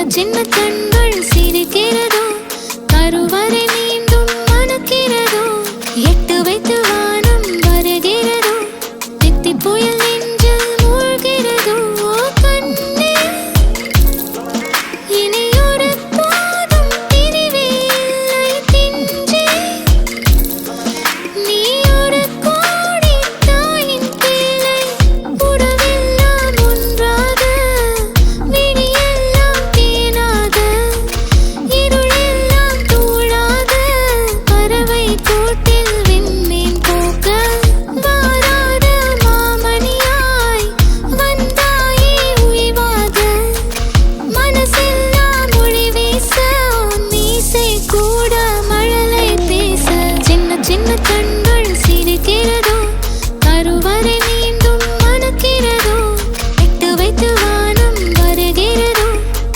சின்ன சின்ன கண்கள்